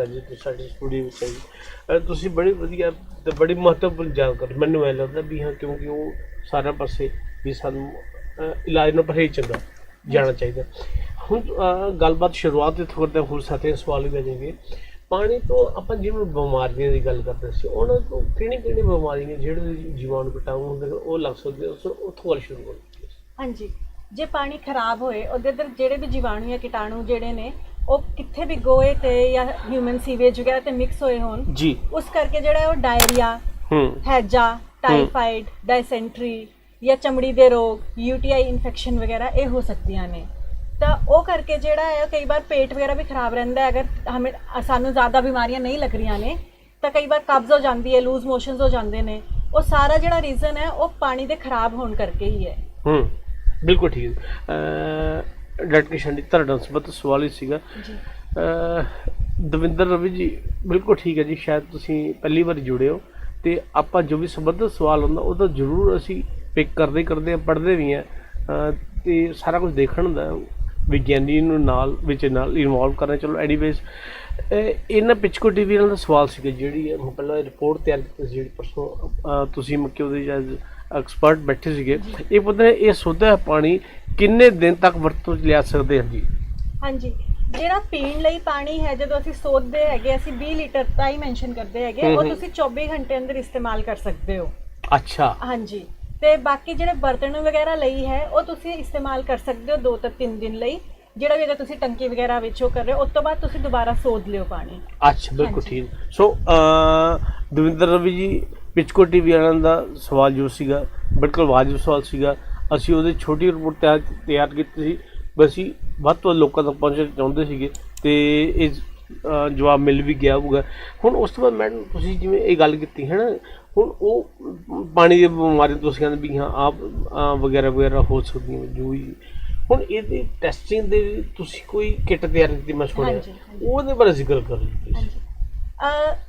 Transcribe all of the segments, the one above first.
ਹੈ ਜੀ ਤੁਸੀਂ ਸਾਡੇ ਸਟੂਡੀਓ ਵਿੱਚ ਆਈ ਅਹ ਤੁਸੀਂ ਬੜੀ ਵਧੀਆ ਤੇ ਬੜੀ ਮਹੱਤਵਪੂਰਨ ਜਾਣਕਾਰੀ ਮੈਨੂੰ ਐ ਲੱਗਦਾ ਵੀ ਹਾਂ ਕਿਉਂਕਿ ਉਹ ਸਾਰਾ ਪਾਸੇ ਵੀ ਸਾਨੂੰ ਅਹ, ਇਲਾਜ ਨੂੰ ਪਰਹੇਜ਼ ਚੰਗਾ ਜਾਣਾ ਚਾਹੀਦਾ। ਹੁਣ ਅਹ, ਗੱਲਬਾਤ ਸ਼ੁਰੂਆਤ ਇੱਥੋਂ ਕਰਦੇ ਹਾਂ ਹੋਰ ਸਾਥੀਆਂ ਸਵਾਲ ਵੀ ਜਾਣਗੇ। ਪਾਣੀ ਤੋਂ ਆਪਾਂ ਜਿਵੇਂ ਬਿਮਾਰੀਆਂ ਦੀ ਗੱਲ ਕਰਦੇ ਸੀ ਉਹਨਾਂ ਤੋਂ ਕਿਹੜੀ ਕਿਹੜੀ ਬਿਮਾਰੀਆਂ ਜਿਹੜੇ ਜੀਵਾਣੂ ਕੀਟਾਣੂ ਹੁੰਦੇ ਨੇ ਉਹ ਲੱਗ ਸਕਦੇ ਉਸ ਉੱਥੋਂ ਗੱਲ ਸ਼ੁਰੂ ਕਰੋ। ਹਾਂਜੀ। ਜੇ ਪਾਣੀ ਖਰਾਬ ਹੋਏ ਉਹਦੇ ਅੰਦਰ ਜਿਹੜੇ ਵੀ ਜੀਵਾਣੂ ਜਾਂ ਕੀਟਾਣੂ ਜਿਹੜੇ ਨੇ ਉਹ ਕਿੱਥੇ ਵੀ ਗੋਏ ਤੇ ਜਾਂ ਹਿਊਮਨ ਸੀਵੇਜ ਵਗੈਰਾ ਤੇ ਮਿਕਸ ਹੋਏ ਹੋਣ ਜੀ। ਉਸ ਕਰਕੇ ਜਿਹੜਾ ਉਹ ਡਾਇਰੀਆ ਹੂੰ। ਹੈਜਾ ਟਾਈਫਾਈਡ ਡਾਇਸੈਂਟਰੀ ਜਾਂ ਚਮੜੀ ਦੇ ਰੋਗ ਯੂਟੀਆਈ ਇਨਫੈਕਸ਼ਨ ਵਗੈਰਾ ਇਹ ਹੋ ਸਕਦੀਆਂ ਨੇ। ਤਾਂ ਉਹ ਕਰਕੇ ਜਿਹੜਾ ਹੈ ਕਈ ਵਾਰ ਪੇਟ ਵਗੈਰਾ ਵੀ ਖਰਾਬ ਰਹਿੰਦਾ ਹੈ। ਅਗਰ ਹਮੇ ਸਾਨੂੰ ਜ਼ਿਆਦਾ ਬਿਮਾਰੀਆਂ ਨਹੀਂ ਲੱਗ ਰਹੀਆਂ ਨੇ ਤਾਂ ਕਈ ਵਾਰ ਕਬਜ਼ ਹੋ ਜਾਂਦੀ ਹੈ ਲੂਜ਼ ਮੋਸ਼ਨਸ ਹੋ ਜਾਂਦੇ ਨੇ। ਉਹ ਸਾਰਾ ਜਿਹੜਾ ਰੀਜ਼ਨ ਹੈ ਉਹ ਪਾਣੀ ਦੇ ਖਰਾਬ ਹੋਣ ਕਰਕੇ ਹੀ ਹੈ। ਹੂੰ। ਬਿਲਕੁਲ ਠੀਕ। ਹੈ ਡਾਕਟਰ ਜੀ ਤੁਹਾਡਾ ਸੰਬੰਧ ਸਵਾਲ ਹੀ ਸੀਗਾ। ਜੀ। ਦਵਿੰਦਰ ਰਵੀ ਜੀ ਬਿਲਕੁਲ ਠੀਕ ਹੈ ਜੀ ਸ਼ਾਇਦ ਤੁਸੀਂ ਪਹਿਲੀ ਵਾਰ ਜੁੜੇ ਹੋ ਤੇ ਆਪਾਂ ਜੋ ਵੀ ਸੰਬੰਧਿਤ ਸਵਾਲ ਹੁੰਦਾ ਉਹ ਤਾਂ ਜ਼ਰੂਰ ਅਸੀਂ ਪਿਕ ਕਰਦੇ ਕਰਦੇ ਆ ਪੜ੍ਹਦੇ ਵੀ ਆ ਤੇ ਸਾਰਾ ਕੁਝ ਦੇਖਣ ਦਾ ਵਿਗਿਆਨੀ ਨੂੰ ਨਾਲ ਵਿੱਚ ਨਾਲ ਇਨਵੋਲਵ ਕਰਨਾ। ਚਲੋ ਐਨੀਵੇਜ਼ ਇਹਨਾਂ ਪਿਚਕੋ ਟੀਵੀ ਨਾਲ ਦਾ ਸਵਾਲ ਸੀਗਾ ਜਿਹੜੀ ਹੈ, ਪਹਿਲਾਂ ਰਿਪੋਰਟ ਤਿਆਰ ਕੀਤੀ ਸੀ ਜਿਹੜੀ ਪਰਸੋਂ ਤੁਸੀਂ ਮੱਕੀ ਉਹਦੇ ਜਦ ਐਕਸਪਰਟ ਬੈਠੇ ਸੀਗੇ। ਇਹ ਪਤਾ ਇਹ ਹੋਇਆ ਪਾਣੀ ਕਿੰਨੇ ਦਿਨ ਤੱਕ ਵਰਤੋਂ 'ਚ ਲਿਆ ਸਕਦੇ ਹਾਂ ਜੀ? ਹਾਂਜੀ। ਜਿਹੜਾ ਪੀਣ ਲਈ ਪਾਣੀ ਹੈ ਜਦੋਂ ਅਸੀਂ ਸੋਧਦੇ ਹੈਗੇ ਅਸੀਂ 20 ਲੀਟਰ ਦਾ ਹੀ ਮੈਂਸ਼ਨ ਕਰਦੇ ਹੈਗੇ ਉਹ। ਤੁਸੀਂ 24 ਘੰਟੇ ਅੰਦਰ ਇਸਤੇਮਾਲ ਕਰ ਸਕਦੇ ਹੋ। ਅੱਛਾ। ਹਾਂਜੀ। ਤੇ ਬਾਕੀ ਜਿਹੜੇ ਬਰਤਨ ਵਗੈਰਾ ਲਈ ਹੈ ਉਹ ਤੁਸੀਂ ਇਸਤੇਮਾਲ ਕਰ ਸਕਦੇ ਹੋ 2 ਤੋਂ 3 ਦਿਨ ਲਈ। ਜਿਹੜਾ ਵੀ ਅਗਰ ਤੁਸੀਂ ਟੰਕੀ ਵਗੈਰਾ ਵਿੱਚ ਉਹ ਕਰ ਰਹੇ ਹੋ ਉਸ ਤੋਂ ਬਾਅਦ ਤੁਸੀਂ ਦੁਬਾਰਾ ਸੋਧ ਲਿਓ ਪਾਣੀ। ਅੱਛਾ ਬਿਲਕੁਲ। ਠੀਕ। ਸੋ ਅ ਦਵਿੰਦਰ ਰਵੀ ਜੀ ਪਿਚਕੋ ਟੀਵੀ ਵਾਲਿਆਂ ਦਾ ਸਵਾਲ ਜੋ ਸੀਗਾ ਬਿਲਕੁਲ ਵਾਜਬ ਸਵਾਲ ਸੀਗਾ। ਅਸੀਂ ਉਹਦੇ ਛੋਟੀ ਰਿਪੋਰਟ ਤਿਆਰ ਤਿਆਰ ਕੀਤੀ ਸੀ। ਬਸ ਅਸੀਂ ਵੱਧ ਤੋਂ ਵੱਧ ਲੋਕਾਂ ਤੱਕ ਪਹੁੰਚਣਾ ਚਾਹੁੰਦੇ ਸੀਗੇ ਤੇ ਇਹ ਜਵਾਬ ਮਿਲ ਵੀ ਗਿਆ ਹੋਊਗਾ। ਹੁਣ ਉਸ ਤੋਂ ਬਾਅਦ ਮੈਡਮ ਤੁਸੀਂ ਜਿਵੇਂ ਇਹ ਗੱਲ ਕੀਤੀ ਹੈ ਨਾ ਹੁਣ ਉਹ ਪਾਣੀ ਦੀ ਬਿਮਾਰੀ ਤੁਸੀਂ ਕਹਿੰਦੇ ਵੀ ਹਾਂ ਆਪ ਵਗੈਰਾ ਵਗੈਰਾ ਹੋ ਸਕਦੀਆਂ ਜੋ ਵੀ। ਹੁਣ ਇਹਦੀ ਟੈਸਟਿੰਗ ਦੇ ਤੁਸੀਂ ਕੋਈ ਕਿੱਟ ਤਿਆਰ ਕੀਤੀ ਮੈਂ ਸੁਣਿਆ। ਉਹਦੇ ਬਾਰੇ ਜ਼ਿਕਰ ਕਰ ਅਹ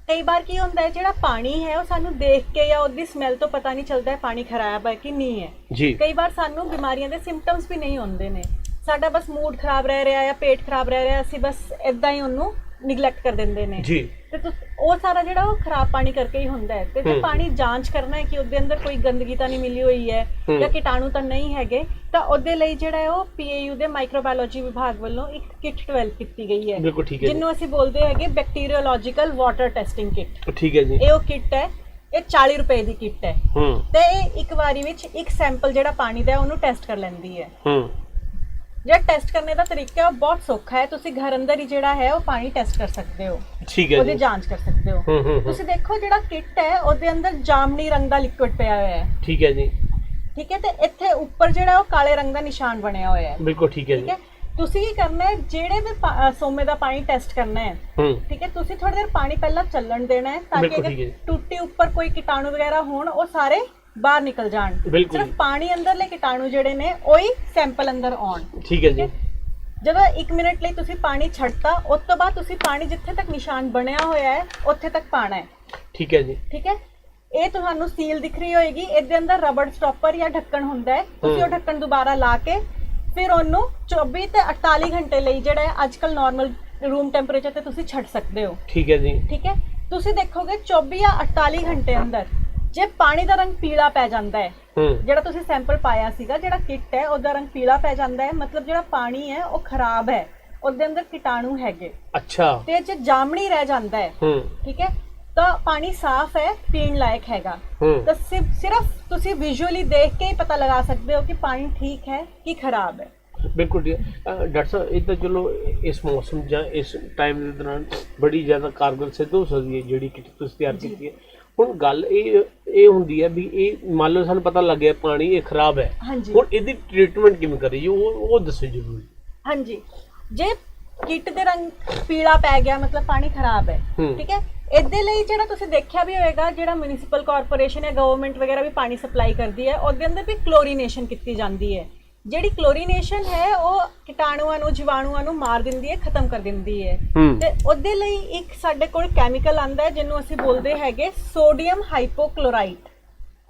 ਕਈ ਵਾਰ ਕੀ ਹੁੰਦਾ ਹੈ ਜਿਹੜਾ ਪਾਣੀ ਹੈ ਉਹ ਸਾਨੂੰ ਦੇਖ ਕੇ ਜਾਂ ਉਹਦੀ ਸਮੈਲ ਤੋਂ ਪਤਾ ਨਹੀਂ ਚੱਲਦਾ ਹੈ ਪਾਣੀ ਖਰਾਬ ਹੈ ਕਿ ਨਹੀਂ ਹੈ। ਜੀ। ਕਈ ਵਾਰ ਸਾਨੂੰ ਬਿਮਾਰੀਆਂ ਦੇ ਸਿੰਪਟਮਸ ਵੀ ਨਹੀਂ ਹੁੰਦੇ ਨੇ। ਸਾਡਾ ਬਸ ਮੂਡ ਖਰਾਬ ਰਹਿ ਰਿਹਾ ਜਾਂ ਪੇਟ ਖਰਾਬ ਰਹਿ ਰਿਹਾ ਅਸੀਂ ਬਸ ਇਦਾਂ ਹੀ ਉਹਨੂੰ ਨਿਗਲੈਕਟ ਕਰ ਦਿੰਦੇ ਨੇ। ਜੀ। ਤੇ ਤੁਸ- ਉਹ ਸਾਰਾ ਜਿਹੜਾ ਉਹ ਖਰਾਬ ਪਾਣੀ ਕਰਕੇ ਹੀ ਹੁੰਦਾ ਹੈ। ਤੇ ਜੇ ਹੂੰ। ਪਾਣੀ ਜਾਂਚ ਕਰਨਾ ਹੈ ਕਿ ਉਹਦੇ ਅੰਦਰ ਕੋਈ ਗੰਦਗੀ ਤਾਂ ਨਹੀਂ ਮਿਲੀ ਹੋਈ ਹੈ ਹੂੰ। ਜਾਂ ਕੀਟਾਣੂ ਤਾਂ ਨਹੀਂ ਹੈਗੇ ਤਾਂ ਉਹਦੇ ਲਈ ਜਿਹੜਾ ਹੈ ਉਹ ਪੀਏਯੂ ਦੇ ਮਾਈਕਰੋਬਾਇਓਲੋਜੀ ਵਿਭਾਗ ਵੱਲੋਂ ਇੱਕ ਕਿੱਟ ਡਿਵੈਲਪ ਕੀਤੀ ਗਈ ਹੈ। ਬਿਲਕੁਲ ਠੀਕ ਹੈ ਜੀ। ਜਿਹਨੂੰ ਅਸੀਂ ਬੋਲਦੇ ਹੈਗੇ ਬੈਕਟੀਰੀਓਲੋਜੀਕਲ ਵਾਟਰ ਟੈਸਟਿੰਗ ਕਿੱਟ ਠੀਕ ਹੈ ਜੀ। ਇਹ ਉਹ ਕਿੱਟ ਹੈ ਇਹ 40 ਰੁਪਏ ਦੀ ਕਿੱਟ ਹੈ। ਹੂੰ। ਤੇ ਇਹ ਇੱਕ ਵਾਰੀ ਵਿੱਚ ਇੱਕ ਸੈਂਪਲ ਜਿਹੜਾ ਪਾਣੀ ਦਾ ਹੈ ਉਹਨੂੰ ਟੈਸਟ ਕਰ ਲੈਂਦੀ ਹੈ। ਹੂੰ। ਜਿਹੜਾ ਟੈਸਟ ਕਰਨੇ ਦਾ ਤਰੀਕਾ ਬਹੁਤ ਸੌਖਾ ਹੈ। ਤੁਸੀਂ ਘਰ ਅੰਦਰ ਹੀ ਜਿਹੜਾ ਹੈ ਉਹ ਪਾਣੀ ਟੈਸਟ ਕਰ ਸਕਦੇ ਹੋ। ਠੀਕ ਹੈ ਉਹਦੀ ਜੀ। ਜਾਂਚ ਕਰ ਸਕਦੇ ਹੋ। ਹੂੰ ਹੂੰ ਹੂੰ। ਤੁਸੀਂ ਦੇਖੋ ਜਿਹੜਾ ਕਿੱਟ ਹੈ ਉਹਦੇ ਅੰਦਰ ਜਾਮਨੀ ਰੰਗ ਦਾ ਲਿਕਵਿਡ ਪਿਆ ਹੋਇਆ ਹੈ। ਠੀਕ ਹੈ ਜੀ। ਠੀਕ ਹੈ ਤੇ ਇੱਥੇ ਉੱਪਰ ਜਿਹੜਾ ਉਹ ਕਾਲੇ ਰੰਗ ਦਾ ਨਿਸ਼ਾਨ ਬਣਿਆ ਹੋਇਆ ਹੈ। ਬਿਲਕੁਲ ਠੀਕ ਹੈ ਠੀਕ ਜੀ ਹੈ? ਤੁਸੀਂ ਕੀ ਕਰਨਾ ਹੈ ਜਿਹੜੇ ਵੀ ਪਾ- ਅ, ਸੋਮੇ ਦਾ ਪਾਣੀ ਟੈਸਟ ਕਰਨਾ ਹੈ ਹੂੰ। ਠੀਕ ਹੈ? ਤੁਸੀਂ ਥੋੜੀ ਦੇਰ ਪਾਣੀ ਪਹਿਲਾਂ ਚੱਲਣ ਦੇਣਾ ਹੈ ਤਾਂ ਕਿ ਬਿਲਕੁਲ ਠੀਕ ਹੈ ਅਗਰ ਜੀ। ਟੁੱਟੀ ਉੱਪਰ ਕੋਈ ਕੀਟਾਣੂ ਵਗੈਰਾ ਹੋਣ ਉਹ ਸਾਰੇ ਬਾਹਰ ਨਿਕਲ ਜਾਣ। ਬਿਲਕੁਲ ਸਿਰਫ। ਪਾਣੀ ਅੰਦਰਲੇ ਕੀਟਾਣੂ ਜਿਹੜੇ ਨੇ ਉਹੀ ਸੈਂਪਲ ਅੰਦਰ ਆਉਣ। ਠੀਕ ਹੈ ਜੀ। ਜਦੋਂ 1 ਮਿੰਟ ਲਈ ਤੁਸੀਂ ਪਾਣੀ ਛੱਡਤਾ ਉਸ ਤੋਂ ਬਾਅਦ ਤੁਸੀਂ ਪਾਣੀ ਜਿੱਥੇ ਤੱਕ ਨਿਸ਼ਾਨ ਬਣਿਆ ਹੋਇਆ ਹੈ ਉੱਥੇ ਤੱਕ ਪਾਣਾ ਹੈ। ਠੀਕ ਹੈ ਜੀ। ਠੀਕ ਹੈ? ਇਹ ਤੁਹਾਨੂੰ ਸੀਲ ਦਿਖ ਰਹੀ ਹੋਏਗੀ। ਇਹਦੇ ਅੰਦਰ ਰਬੜ ਸਟਾਪਰ ਜਾਂ ਢੱਕਣ ਹੁੰਦਾ ਹੈ। ਤੁਸੀਂ ਉਹ ਹਮ। ਢੱਕਣ ਦੁਬਾਰਾ ਲਾ ਕੇ ਫਿਰ ਉਹਨੂੰ 24 ਤੇ 48 ਘੰਟੇ ਲਈ ਜਿਹੜਾ ਹੈ ਅੱਜਕੱਲ ਨਾਰਮਲ ਰੂਮ ਟੈਂਪਰੇਚਰ ਤੇ ਤੁਸੀਂ ਛੱਡ ਸਕਦੇ ਹੋ। ਠੀਕ ਹੈ ਜੀ। ਠੀਕ ਹੈ? ਤੁਸੀਂ ਦੇਖੋਗੇ 24 ਜਾਂ 48 ਘੰਟੇ ਅੰਦਰ ਜੇ ਪਾਣੀ ਦਾ ਰੰਗ ਪੀਲਾ ਪੈ ਜਾਂਦਾ ਹੈ ਹੂੰ। ਜਿਹੜਾ ਤੁਸੀਂ ਸੈਂਪਲ ਪਾਇਆ ਸੀਗਾ ਜਿਹੜਾ ਕਿੱਟ ਹੈ ਉਹਦਾ ਰੰਗ ਪੀਲਾ ਪੈ ਜਾਂਦਾ ਹੈ ਮਤਲਬ ਜਿਹੜਾ ਪਾਣੀ ਹੈ ਉਹ ਖਰਾਬ ਹੈ ਉਹਦੇ ਅੰਦਰ ਕੀਟਾਣੂ ਹੈਗੇ। ਅੱਛਾ। ਤੇ ਜੇ ਜਾਮਣੀ ਰਹਿ ਜਾਂਦਾ ਹੈ। ਹੂੰ। ਠੀਕ ਹੈ? ਤਾਂ ਪਾਣੀ ਸਾਫ਼ ਹੈ ਪੀਣ ਲਾਇਕ ਹੈਗਾ। ਹੂੰ। ਤਾਂ ਸਿਰਫ ਸਿਰਫ ਤੁਸੀਂ ਵਿਜ਼ੂਅਲੀ ਦੇਖ ਕੇ ਹੀ ਪਤਾ ਲਗਾ ਸਕਦੇ ਹੋ ਕਿ ਪਾਣੀ ਠੀਕ ਹੈ ਕਿ ਖਰਾਬ ਹੈ। ਬਿਲਕੁਲ। ਅਹ ਡਾਕਟਰ ਸਾਹਿਬ ਇਹ ਤਾਂ ਚਲੋ ਇਸ ਮੌਸਮ ਜਾਂ ਇਸ ਟਾਈਮ ਦੇ ਦੌਰਾਨ ਬੜੀ ਜ਼ਿਆਦਾ ਕਾਰਗਰ ਸਿੱਧ ਹੋ ਸਕਦੀ ਹੈ ਜਿਹੜੀ ਕਿ ਤੁਸੀਂ ਤਿਆਰ ਜੀ। ਕੀਤੀ ਹੈ। ਹੁਣ ਗੱਲ ਇਹ ਇਹ ਹੁੰਦੀ ਹੈ ਵੀ ਇਹ ਮੰਨ ਲਓ ਸਾਨੂੰ ਪਤਾ ਲੱਗ ਗਿਆ ਪਾਣੀ ਇਹ ਖਰਾਬ ਹੈ। ਹਾਂਜੀ। ਹੁਣ ਇਹਦੀ ਟ੍ਰੀਟਮੈਂਟ ਕਿਵੇਂ ਕਰੀਏ? ਉਹ ਉਹ ਦੱਸੋ ਜ਼ਰੂਰ। ਹਾਂਜੀ। ਜੇ ਕਿੱਟ ਦੇ ਰੰਗ ਪੀਲਾ ਪੈ ਗਿਆ ਮਤਲਬ ਪਾਣੀ ਖਰਾਬ ਹੈ ਹੂੰ। ਠੀਕ ਹੈ? ਇਹਦੇ ਲਈ ਜਿਹੜਾ ਤੁਸੀਂ ਦੇਖਿਆ ਵੀ ਹੋਏਗਾ ਜਿਹੜਾ ਮਿਊਨਿਸਪਲ ਕਾਰਪੋਰੇਸ਼ਨ ਹੈ ਗਵਰਨਮੈਂਟ ਵਗੈਰਾ ਵੀ ਪਾਣੀ ਸਪਲਾਈ ਕਰਦੀ ਹੈ ਉਹਦੇ ਅੰਦਰ ਵੀ ਕਲੋਰੀਨੇਸ਼ਨ ਕੀਤੀ ਜਾਂਦੀ ਹੈ। ਜਿਹੜੀ ਕਲੋਰੀਨੇਸ਼ਨ ਹੈ ਉਹ ਕੀਟਾਣੂਆਂ ਨੂੰ ਜੀਵਾਣੂਆਂ ਨੂੰ ਮਾਰ ਦਿੰਦੀ ਹੈ ਖਤਮ ਕਰ ਦਿੰਦੀ ਹੈ। ਤੇ ਉਹਦੇ ਲਈ ਇੱਕ ਸਾਡੇ ਕੋਲ ਕੈਮੀਕਲ ਆਂਦਾ ਹੈ ਜਿਹਨੂੰ ਅਸੀਂ ਬੋਲਦੇ ਹੈਗੇ ਸੋਡੀਅਮ ਹਾਈਪੋਕਲੋਰਾਈਟ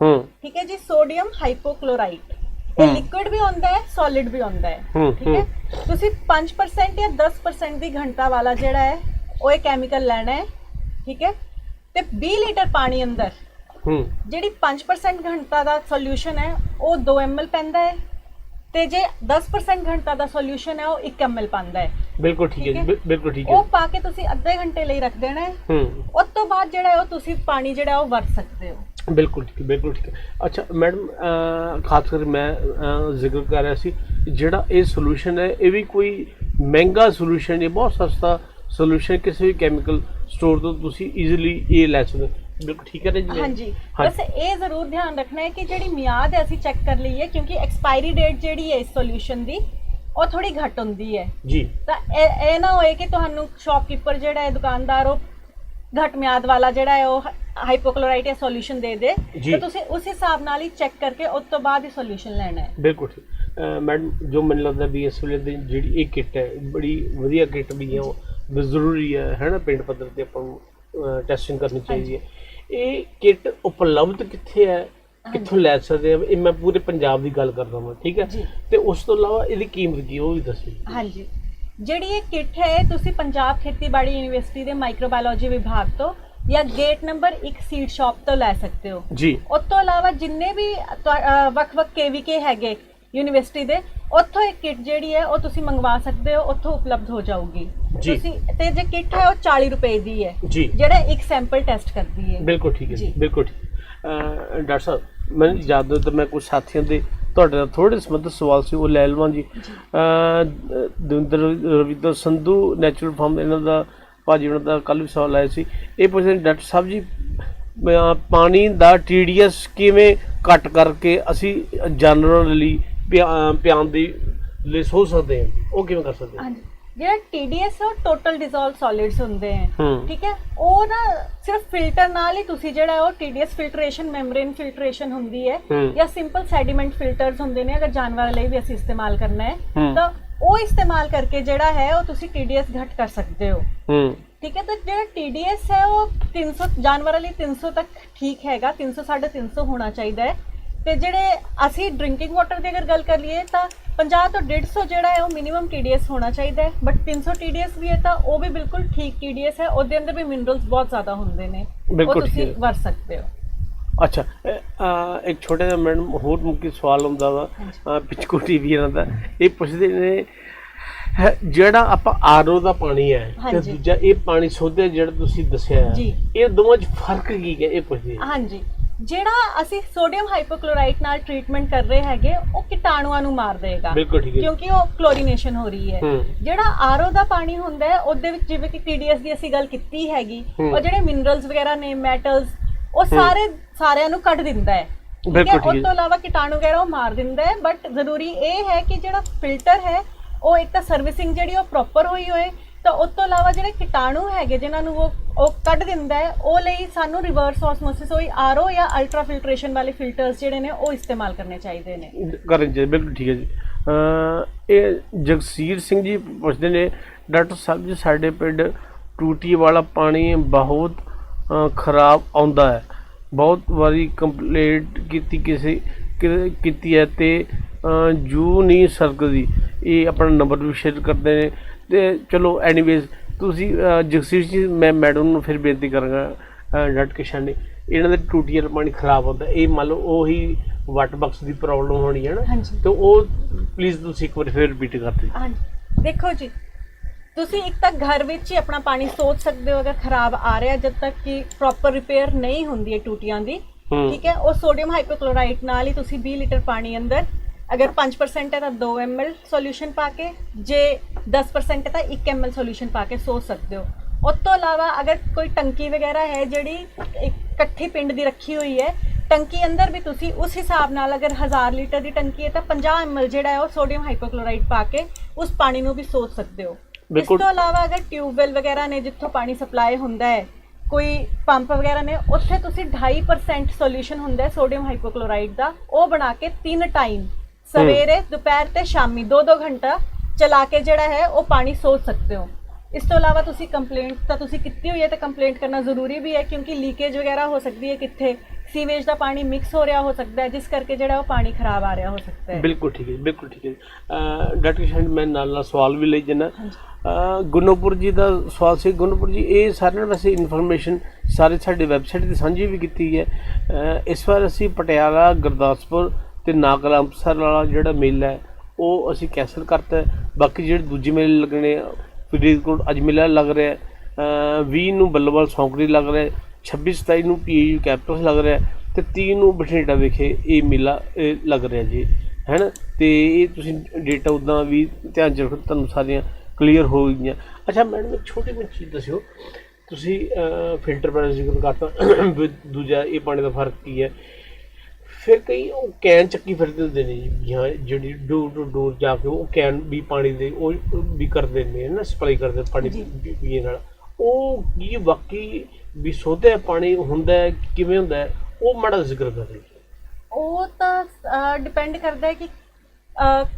ਹੂੰ। ਠੀਕ ਹੈ ਜੀ ਸੋਡੀਅਮ ਹਾਈਪੋਕਲੋਰਾਈਟ ਇਹ ਹਮ। ਲਿਕਵਿਡ ਵੀ ਹੁੰਦਾ ਹੈ ਸੋਲਿਡ ਵੀ ਹੁੰਦਾ ਹੈ। ਠੀਕ ਹੈ? ਤੁਸੀਂ 5% ਜਾਂ 10% ਦੀ ਘਣਤਾ ਵਾਲਾ ਜਿਹੜਾ ਹੈ ਉਹ ਇਹ ਕੈਮੀਕਲ ਲੈਣਾ ਹੈ। ਠੀਕ ਹੈ? ਤੇ 20 ਲੀਟਰ ਪਾਣੀ ਅੰਦਰ ਹੂੰ। ਜਿਹੜੀ 5% ਘੰਟਾ ਦਾ ਸੋਲੂਸ਼ਨ ਹੈ ਉਹ 2 ml ਪੈਂਦਾ ਹੈ। ਤੇ ਜੇ 10% ਘੰਟਾ ਦਾ ਸੋਲੂਸ਼ਨ ਹੈ ਉਹ 1 ml ਪੈਂਦਾ ਹੈ। ਬਿਲਕੁਲ ਠੀਕ ਹੈ ਜੀ। ਬਿਲ- ਬਿਲਕੁਲ ਠੀਕ ਹੈ। ਉਹ ਪਾ ਕੇ ਤੁਸੀਂ ਅੱਧੇ ਘੰਟੇ ਲਈ ਰੱਖ ਦੇਣਾ ਹੈ। ਹੂੰ। ਉਸ ਤੋਂ ਬਾਅਦ ਜਿਹੜਾ ਹੈ ਉਹ ਤੁਸੀਂ ਪਾਣੀ ਜਿਹੜਾ ਹੈ ਉਹ ਵਰਤ ਸਕਦੇ ਹੋ। ਬਿਲਕੁਲ ਠੀਕ ਹੈ ਬਿਲਕੁਲ ਠੀਕ ਹੈ। ਅੱਛਾ ਮੈਡਮ ਅਹ, ਖਾਸ ਕਰ ਮੈਂ ਅਹ, ਜ਼ਿਕਰ ਕਰ ਰਿਹਾ ਸੀ ਜਿਹੜਾ ਇਹ ਸੋਲੂਸ਼ਨ ਹੈ ਇਹ ਵੀ ਕੋਈ ਮਹਿੰਗਾ ਸੋਲੂਸ਼ਨ ਨਹੀਂ ਬਹੁਤ ਸਸਤਾ ਸੋਲੂਸ਼ਨ ਕਿਸੇ ਵੀ ਕੈਮੀਕਲ ਸਟੋਰ ਤੋਂ ਤੁਸੀਂ ਈਜ਼ੀਲੀ ਇਹ ਲੈ ਸਕਦੇ ਹੋ। ਬਿਲਕੁਲ ਠੀਕ ਹੈ ਜੀ। ਮੈਂ? ਹਾਂਜੀ। ਬਸ ਇਹ ਜ਼ਰੂਰ ਧਿਆਨ ਰੱਖਣਾ ਹੈ ਕਿ ਜਿਹੜੀ ਮਿਆਦ ਹੈ ਅਸੀਂ ਚੈੱਕ ਕਰ ਲਈਏ ਕਿਉਂਕਿ ਐਕਸਪਾਇਰੀ ਡੇਟ ਜਿਹੜੀ ਹੈ ਇਸ ਸੋਲੂਸ਼ਨ ਦੀ ਉਹ ਥੋੜੀ ਘੱਟ ਹੁੰਦੀ ਹੈ। ਜੀ। ਤਾਂ ਇਹ ਇਹ ਨਾ ਹੋਏ ਕਿ ਤੁਹਾਨੂੰ ਸ਼ਾਪਕੀਪਰ ਜਿਹੜਾ ਹੈ ਦੁਕਾਨਦਾਰ ਉਹ ਘੱਟ ਮਿਆਦ ਵਾਲਾ ਜਿਹੜਾ ਹੈ ਉਹ ਹਾਈਪੋਕਲੋਰਾਈਟ ਜਾਂ ਸੋਲੂਸ਼ਨ ਦੇ ਦੇ। ਜੀ। ਤਾਂ ਤੁਸੀਂ ਉਸ ਹਿਸਾਬ ਨਾਲ ਹੀ ਚੈੱਕ ਕਰਕੇ ਉਸ ਤੋਂ ਬਾਅਦ ਹੀ ਸੋਲੂਸ਼ਨ ਲੈਣਾ ਹੈ। ਬਿਲਕੁਲ ਠੀਕ। ਅਹ, ਮੈਡਮ ਜੋ ਮੈਨੂੰ ਲੱਗਦਾ ਵੀ ਇਸ ਵੇਲੇ ਦੀ ਜਿਹੜੀ ਇਹ ਕਿੱਟ ਹੈ ਬੜੀ ਵਧੀਆ ਕਿੱਟ ਵੀ ਹੈ ਉਹ ਵੀ ਜ਼ਰੂਰੀ ਹੈ ਹੈ ਨਾ ਪਿੰਡ ਪੱਧਰ ਤੇ ਆਪਾਂ ਨੂੰ ਟੈਸਟਿੰਗ ਕਰਨੀ ਚਾਹੀਦੀ ਹੈ। ਇਹ ਕਿੱਟ ਉਪਲਬਧ ਕਿੱਥੇ ਹੈ? ਕਿੱਥੋਂ ਲੈ ਸਕਦੇ ਆ? ਇਹ ਮੈਂ ਪੂਰੇ ਪੰਜਾਬ ਦੀ ਗੱਲ ਕਰਦਾ ਹਾਂ ਠੀਕ ਹੈ। ਤੇ ਉਸ ਤੋਂ ਇਲਾਵਾ ਇਹਦੀ ਕੀਮਤ ਕੀ ਉਹ ਵੀ ਦੱਸੋ ਹਾਂਜੀ। ਜਿਹੜੀ ਇਹ ਕਿੱਟ ਹੈ ਤੁਸੀਂ ਪੰਜਾਬ ਖੇਤੀਬਾੜੀ ਯੂਨੀਵਰਸਿਟੀ ਦੇ ਮਾਈਕਰੋਬਾਇਓਲੋਜੀ ਵਿਭਾਗ ਤੋਂ ਜਾਂ ਗੇਟ ਨੰਬਰ 1 ਸੀਡ ਸ਼ਾਪ ਤੋਂ ਲੈ ਸਕਦੇ ਹੋ। ਜੀ। ਉਸ ਤੋਂ ਇਲਾਵਾ ਜਿੰਨੇ ਵੀ ਵੱਖ-ਵੱਖ ਕੇਵੀਕੇ ਹੈਗੇ ਯੂਨੀਵਰਸਿਟੀ ਦੇ ਉੱਥੋਂ ਇਹ ਕਿੱਟ ਜਿਹੜੀ ਹੈ ਉਹ ਤੁਸੀਂ ਮੰਗਵਾ ਸਕਦੇ ਹੋ ਉੱਥੋਂ ਉਪਲਬਧ ਹੋ ਜਾਊਗੀ। ਜੀ। ਤੁਸੀਂ ਤੇ ਜੇ ਕਿੱਟ ਹੈ ਉਹ 40 ਰੁਪਏ ਦੀ ਹੈ। ਜੀ। ਜਿਹੜਾ ਇੱਕ ਸੈਂਪਲ ਟੈਸਟ ਕਰਦੀ ਹੈ। ਬਿਲਕੁਲ ਠੀਕ ਹੈ ਜੀ ਜੀ। ਬਿਲਕੁਲ ਠੀਕ। ਅਹ, ਡਾਕਟਰ ਸਾਹਿਬ ਮੈਨੂੰ ਤਾਂ ਮੈਂ ਕੁਝ ਸਾਥੀਆਂ ਦੇ ਤੁਹਾਡੇ ਨਾਲ ਥੋੜੇ ਸੰਬੰਧਿਤ ਸਵਾਲ ਸੀ ਉਹ ਲੈ ਲਵਾਂ ਜੀ। ਅਹ, ਦਵਿੰਦਰ ਰਵਿੰਦਰ ਸੰਧੂ ਨੈਚੁਰਲ ਫਾਰਮ ਇਹਨਾਂ ਦਾ ਭਾਜੀ ਉਹਨਾਂ ਦਾ ਕੱਲ ਵੀ ਸਵਾਲ ਆਇਆ ਸੀ। ਇਹ ਪੁੱਛਦੇ ਨੇ, ਡਾਕਟਰ ਸਾਹਿਬ ਜੀ ਪਾਣੀ ਦਾ TDS ਕਿਵੇਂ ਘੱਟ ਕਰਕੇ ਅਸੀਂ ਜਾਨਵਰਾਂ ਲਈ ਪਿਆ- ਪਿਆਉਣ ਦੀ ਲਈ ਸੋਚ ਸਕਦੇ ਹਾਂ। ਉਹ ਕਿਵੇਂ ਕਰ ਸਕਦੇ ਹਾਂ? ਹਾਂਜੀ। ਜਿਹੜਾ TDS ਉਹ ਟੋਟਲ ਡਿਸੋਲਵ ਸੋਲਿਡਸ ਹੁੰਦੇ ਹੈ ਹੂੰ। ਠੀਕ ਹੈ? ਉਹ ਨਾ ਸਿਰਫ ਫਿਲਟਰ ਨਾਲ ਹੀ ਤੁਸੀਂ ਜਿਹੜਾ ਉਹ TDS ਫਿਲਟਰੇਸ਼ਨ ਮੈਮਬ੍ਰੇਨ ਫਿਲਟਰੇਸ਼ਨ ਹੁੰਦੀ ਹੈ ਹੂੰ। ਜਾਂ ਸਿੰਪਲ ਸੈਡੀਮੈਂਟ ਫਿਲਟਰਸ ਹੁੰਦੇ ਨੇ ਅਗਰ ਜਾਨਵਰਾਂ ਲਈ ਵੀ ਅਸੀਂ ਇਸਤੇਮਾਲ ਕਰਨਾ ਹੈ ਹੂੰ। ਤਾਂ ਉਹ ਇਸਤੇਮਾਲ ਕਰਕੇ ਜਿਹੜਾ ਹੈ ਉਹ ਤੁਸੀਂ TDS ਘੱਟ ਕਰ ਸਕਦੇ ਹੋ। ਹੂੰ। ਠੀਕ ਹੈ? ਤਾਂ ਜਿਹੜਾ TDS ਹੈ ਉਹ 300 ਜਾਨਵਰਾਂ ਲਈ 300 ਤੱਕ ਠੀਕ ਹੈਗਾ। 300 350 ਹੋਣਾ ਚਾਹੀਦਾ ਹੈ। ਤੇ ਜਿਹੜੇ ਅਸੀਂ ਡਰਿੰਕਿੰਗ ਵਾਟਰ ਦੀ ਅਗਰ ਗੱਲ ਕਰ ਲਈਏ ਤਾਂ 50 ਤੋਂ 150 ਜਿਹੜਾ ਹੈ ਉਹ ਮਿਨੀਮਮ TDS ਹੋਣਾ ਚਾਹੀਦਾ ਹੈ ਬਟ 300 TDS ਵੀ ਹੈ ਤਾਂ ਉਹ ਵੀ ਬਿਲਕੁਲ ਠੀਕ TDS ਹੈ ਉਹਦੇ ਅੰਦਰ ਵੀ ਮਿਨਰਲਸ ਬਹੁਤ ਜ਼ਿਆਦਾ ਹੁੰਦੇ ਨੇ ਉਹ ਬਿਲਕੁਲ ਠੀਕ ਤੁਸੀਂ। ਵਰਤ ਸਕਦੇ ਹੋ ਅੱਛਾ ਅਹ, ਇੱਕ ਛੋਟਾ ਜਿਹਾ ਮੈਡਮ ਹੋਰ ਮੁੱਕੀ ਸਵਾਲ ਹੁੰਦਾ ਵਾ ਅਹ, ਪਿਚਕੂ ਟੀਵੀ ਇਹਨਾਂ ਦਾ ਇਹ ਪੁੱਛਦੇ ਨੇ ਹੈ, ਜਿਹੜਾ ਆਪਾਂ ਆਰਓ ਦਾ ਪਾਣੀ ਹੈ ਤੇ ਹਾਂਜੀ। ਦੂਜਾ ਇਹ ਪਾਣੀ ਸੋਧਿਆ ਜਿਹੜਾ ਤੁਸੀਂ ਦੱਸਿਆ ਹੈ ਜੀ। ਇਹ ਦੋਵਾਂ 'ਚ ਫ਼ਰਕ ਕੀ ਹੈ ਇਹ ਪੁੱਛਦੇ ਆ। ਹਾਂਜੀ ਜਿਹੜਾ ਅਸੀਂ ਸੋਡੀਅਮ ਹਾਈਪੋਕਲੋਰਾਈਟ ਨਾਲ ਟ੍ਰੀਟਮੈਂਟ ਕਰ ਰਹੇ ਹੈਗੇ ਉਹ ਕੀਟਾਣੂਆਂ ਨੂੰ ਮਾਰ ਦੇਗਾ ਬਿਲਕੁਲ ਠੀਕ ਹੈ ਕਿਉਂਕਿ ਉਹ ਕਲੋਰੀਨੇਸ਼ਨ ਹੋ ਰਹੀ ਹੈ। ਜਿਹੜਾ ਆਰਓ ਦਾ ਪਾਣੀ ਹੁੰਦਾ ਹੈ ਉਹਦੇ ਵਿੱਚ ਜਿਵੇਂ ਕਿ TDS ਦੀ ਅਸੀਂ ਗੱਲ ਕੀਤੀ ਹੈਗੀ। ਉਹ ਜਿਹੜੇ ਮਿਨਰਲਸ ਵਗੈਰਾ ਨੇ ਮੈਟਲਸ ਉਹ ਸਾਰੇ ਸਾਰਿਆਂ ਨੂੰ ਕੱਢ ਦਿੰਦਾ ਹੈ ਠੀਕ ਬਿਲਕੁਲ ਹੈ ਠੀਕ ਉਸ ਹੈ। ਤੋਂ ਇਲਾਵਾ ਕੀਟਾਣੂ ਵਗੈਰਾ ਉਹ ਮਾਰ ਦਿੰਦਾ ਹੈ ਬਟ ਜ਼ਰੂਰੀ ਇਹ ਹੈ ਕਿ ਜਿਹੜਾ ਫਿਲਟਰ ਹੈ ਉਹ ਇੱਕ ਤਾਂ ਸਰਵਿਸਿੰਗ ਜਿਹੜੀ ਉਹ ਪ੍ਰੋਪਰ ਹੋਈ ਹੋਏ ਤਾਂ ਉਸ ਤੋਂ ਇਲਾਵਾ ਜਿਹੜੇ ਕੀਟਾਣੂ ਹੈਗੇ ਜਿਨ੍ਹਾਂ ਨੂੰ ਉਹ ਉਹ ਕੱਢ ਦਿੰਦਾ ਹੈ ਉਹ ਲਈ ਸਾਨੂੰ ਰਿਵਰਸ ਆਸਮੋਸਿਸ ਹੋਈ ਆਰਓ ਜਾਂ ਅਲਟਰਾ ਫਿਲਟਰੇਸ਼ਨ ਵਾਲੇ ਫਿਲਟਰਸ ਜਿਹੜੇ ਨੇ ਉਹ ਇਸਤੇਮਾਲ ਕਰਨੇ ਚਾਹੀਦੇ ਨੇ। ਕਰਨ ਜੀ ਬਿਲਕੁਲ ਠੀਕ ਹੈ ਜੀ। ਅਹ, ਇਹ ਜਗਸੀਰ ਸਿੰਘ ਜੀ ਪੁੱਛਦੇ ਨੇ ਡਾਕਟਰ ਸਾਹਿਬ ਜੀ ਸਾਡੇ ਪਿੰਡ ਟੂਟੀ ਵਾਲਾ ਪਾਣੀ ਬਹੁਤ ਖਰਾਬ ਆਉਂਦਾ ਹੈ। ਬਹੁਤ ਵਾਰੀ ਕੰਪਲੇਂਟ ਕੀਤੀ ਕਿਸੇ ਕੀਤੀ ਹੈ ਤੇ ਜੂ ਨਹੀਂ ਸਰਕਦੀ। ਇਹ ਆਪਣਾ ਨੰਬਰ ਵੀ ਸ਼ੇਅਰ ਕਰਦੇ ਨੇ। ਤੇ ਚਲੋ ਐਨੀਵੇਜ਼ ਤੁਸੀਂ ਜਗਸੀਰ ਜੀ ਮੈਂ ਮੈਡਮ ਨੂੰ ਫਿਰ ਬੇਨਤੀ ਕਰਾਂਗਾ ਡਾਕਟਰ ਕਿਸ਼ਾਨੀ ਇਹਨਾਂ ਦੇ ਟੂਟੀ ਵਾਲਾ ਪਾਣੀ ਖਰਾਬ ਹੁੰਦਾ ਇਹ ਮੰਨ ਲਓ ਉਹੀ ਵਾਟਰ ਬਾਕਸ ਦੀ ਪ੍ਰੋਬਲਮ ਹੋਣੀ ਹੈ ਨਾ। ਤੇ ਉਹ ਪਲੀਜ਼ ਤੁਸੀਂ ਇੱਕ ਵਾਰ ਫਿਰ ਰਿਪੀਟ ਕਰ ਦਿਓ ਹਾਂਜੀ ਦੇਖੋ ਜੀ ਤੁਸੀਂ ਇੱਕ ਤਾਂ ਘਰ ਵਿੱਚ ਹੀ ਆਪਣਾ ਪਾਣੀ ਸੋਚ ਸਕਦੇ ਹੋ ਅਗਰ ਖਰਾਬ ਆ ਰਿਹਾ ਜਦ ਤੱਕ ਕਿ ਪ੍ਰੋਪਰ ਰਿਪੇਅਰ ਨਹੀਂ ਹੁੰਦੀ ਹੈ ਟੂਟੀਆਂ ਦੀ। ਠੀਕ ਹੈ ਉਹ ਸੋਡੀਅਮ ਹਾਈਪੋਕਲੋਰਾਈਟ ਨਾਲ ਹੀ ਤੁਸੀਂ 20 ਲੀਟਰ ਪਾਣੀ ਅੰਦਰ ਅਗਰ 5% ਹੈ ਤਾਂ 2 ml ਸੋਲੂਸ਼ਨ ਪਾ ਕੇ ਜੇ 10% ਹੈ ਤਾਂ 1 ml ਸੋਲੂਸ਼ਨ ਪਾ ਕੇ ਸੋਚ ਸਕਦੇ ਹੋ। ਉਸ ਤੋਂ ਇਲਾਵਾ ਅਗਰ ਕੋਈ ਟੰਕੀ ਵਗੈਰਾ ਹੈ ਜਿਹੜੀ ਇਕੱਠੀ ਪਿੰਡ ਦੀ ਰੱਖੀ ਹੋਈ ਹੈ ਟੰਕੀ ਅੰਦਰ ਵੀ ਤੁਸੀਂ ਉਸ ਹਿਸਾਬ ਨਾਲ ਅਗਰ 1000 ਲੀਟਰ ਦੀ ਟੰਕੀ ਹੈ ਤਾਂ 50 ml ਜਿਹੜਾ ਹੈ ਉਹ ਸੋਡੀਅਮ ਹਾਈਪੋਕਲੋਰਾਈਟ ਪਾ ਕੇ ਉਸ ਪਾਣੀ ਨੂੰ ਵੀ ਸੋਚ ਸਕਦੇ ਹੋ। ਇਸ। ਤੋਂ ਇਲਾਵਾ ਅਗਰ ਟਿਊਬਵੈਲ ਵਗੈਰਾ ਨੇ ਜਿੱਥੋਂ ਪਾਣੀ ਸਪਲਾਈ ਹੁੰਦਾ ਹੈ ਕੋਈ ਪੰਪ ਵਗੈਰਾ ਨੇ ਉੱਥੇ ਤੁਸੀਂ 2.5% ਸੋਲੂਸ਼ਨ ਹੁੰਦਾ ਹੈ ਸੋਡੀਅਮ ਹਾਈਪੋਕਲੋਰਾਈਟ ਦਾ। ਉਹ ਬਣਾ ਕੇ ਤਿੰਨ ਟਾਈਮ ਸਵੇਰੇ ਦੁਪਹਿਰ ਤੇ ਸ਼ਾਮੀ 2-2 ਘੰਟਾ ਚਲਾ ਕੇ ਜਿਹੜਾ ਹੈ ਉਹ ਪਾਣੀ ਸੋਚ ਸਕਦੇ ਹੋ। ਇਸ ਤੋਂ ਇਲਾਵਾ ਤੁਸੀਂ ਕੰਪਲੇਂਟ ਤਾਂ ਤੁਸੀਂ ਕੀਤੀ ਹੋਈ ਹੈ ਤਾਂ ਕੰਪਲੇਂਟ ਕਰਨਾ ਜ਼ਰੂਰੀ ਵੀ ਹੈ ਕਿਉਂਕਿ ਲੀਕੇਜ ਵਗੈਰਾ ਹੋ ਸਕਦੀ ਹੈ ਕਿੱਥੇ। ਸੀਵੇਜ ਦਾ ਪਾਣੀ ਮਿਕਸ ਹੋ ਰਿਹਾ ਹੋ ਸਕਦਾ ਹੈ ਜਿਸ ਕਰਕੇ ਜਿਹੜਾ ਉਹ ਪਾਣੀ ਖਰਾਬ ਆ ਰਿਹਾ ਹੋ ਸਕਦਾ ਹੈ। ਬਿਲਕੁਲ ਠੀਕ ਹੈ ਬਿਲਕੁਲ ਠੀਕ ਹੈ ਡਾਕਟਰ ਕਿਸ਼ਨ ਮੈਂ ਨਾਲ ਨਾਲ ਸਵਾਲ ਵੀ ਲਈ ਜਨਾ ਗੁਰਨੂਪੁਰ ਜੀ ਦਾ ਸਵਾਲ ਸੀ। ਗੁਰਨੂਪੁਰ ਜੀ ਇਹ ਸਾਰਿਆਂ ਨਾਲ ਵੈਸੇ ਇਨਫੋਰਮੇਸ਼ਨ ਸਾਰੇ ਸਾਡੇ ਵੈਬਸਾਈਟ ਤੇ ਸਾਂਝੀ ਵੀ ਕੀਤੀ ਹੈ। ਇਸ ਵਾਰ ਅਸੀਂ ਪਟਿਆਲਾ ਗੁਰਦਾਸਪੁਰ ਤੇ ਨਾਗਰਾ ਅੰਮ੍ਰਿਤਸਰ ਵਾਲਾ ਜਿਹੜਾ ਮੇਲਾ ਹੈ ਉਹ ਅਸੀਂ ਕੈਂਸਲ ਕਰਤਾ ਬਾਕੀ ਜਿਹੜੇ ਦੂਜੇ ਮੇਲੇ ਲੱਗਣੇ ਆ, ਫਰੀਦਕੋਟ ਅੱਜ ਮੇਲਾ ਲੱਗ ਰਿਹਾ ਹੈ। 20 ਨੂੰ ਬੱਲੋਵਾਲ ਸੌਂਕੜੀ ਲੱਗ ਰਿਹਾ ਹੈ। 26 27 ਨੂੰ ਪੀਯੂ ਕੈਪਟਸ ਲੱਗ ਰਿਹਾ ਹੈ। ਤੇ 30 ਨੂੰ ਬਠਿੰਡਾ ਵਿਖੇ ਇਹ ਮੇਲਾ ਇਹ ਲੱਗ ਰਿਹਾ ਜੀ। ਹੈਨਾ? ਤੇ ਇਹ ਤੁਸੀਂ ਡੇਟਾ ਉਦਾਂ ਵੀ ਧਿਆਨ ਚ ਰੱਖੋ ਤੁਹਾਨੂੰ ਸਾਰੀਆਂ ਕਲੀਅਰ ਹੋ ਗਈਆਂ। ਅੱਛਾ ਮੈਡਮ ਇੱਕ ਛੋਟੀ ਜਿਹੀ ਚੀਜ਼ ਦੱਸਿਓ। ਤੁਸੀਂ ਫਿਲਟਰ ਬਾਰੇ ਜ਼ਿਕਰ ਕਰਤਾ ਦੂਜਾ ਇਹ ਪਾਣੀ ਦਾ ਫ਼ਰਕ ਕੀ ਹੈ? ਫਿਰ ਕਈ ਉਹ ਕੈਨ ਚੱਕੀ ਫਿਰਦੇ ਹੁੰਦੇ ਨੇ ਜੀ ਵੀ ਹਾਂ ਜਿਹੜੀ ਡੋਰ ਟੂ ਡੋਰ ਜਾ ਕੇ ਉਹ ਕੈਨ ਵੀ ਪਾਣੀ ਦੇ ਉਹ ਵੀ ਕਰਦੇ ਨੇ ਨਾ ਸਪਲਾਈ ਕਰਦੇ ਪਾਣੀ ਜੀ। ਪੀ- ਪੀਣ ਨਾਲ ਉਹ ਕੀ ਵਾਕਈ ਵੀ ਸੋਧਿਆ ਪਾਣੀ ਹੁੰਦਾ ਕਿਵੇਂ ਹੁੰਦਾ ਉਹ ਮਾੜਾ ਜ਼ਿਕਰ ਕਰਦੇ ਉਹ ਤਾਂ ਡਿਪੈਂਡ ਕਰਦਾ ਹੈ ਕਿ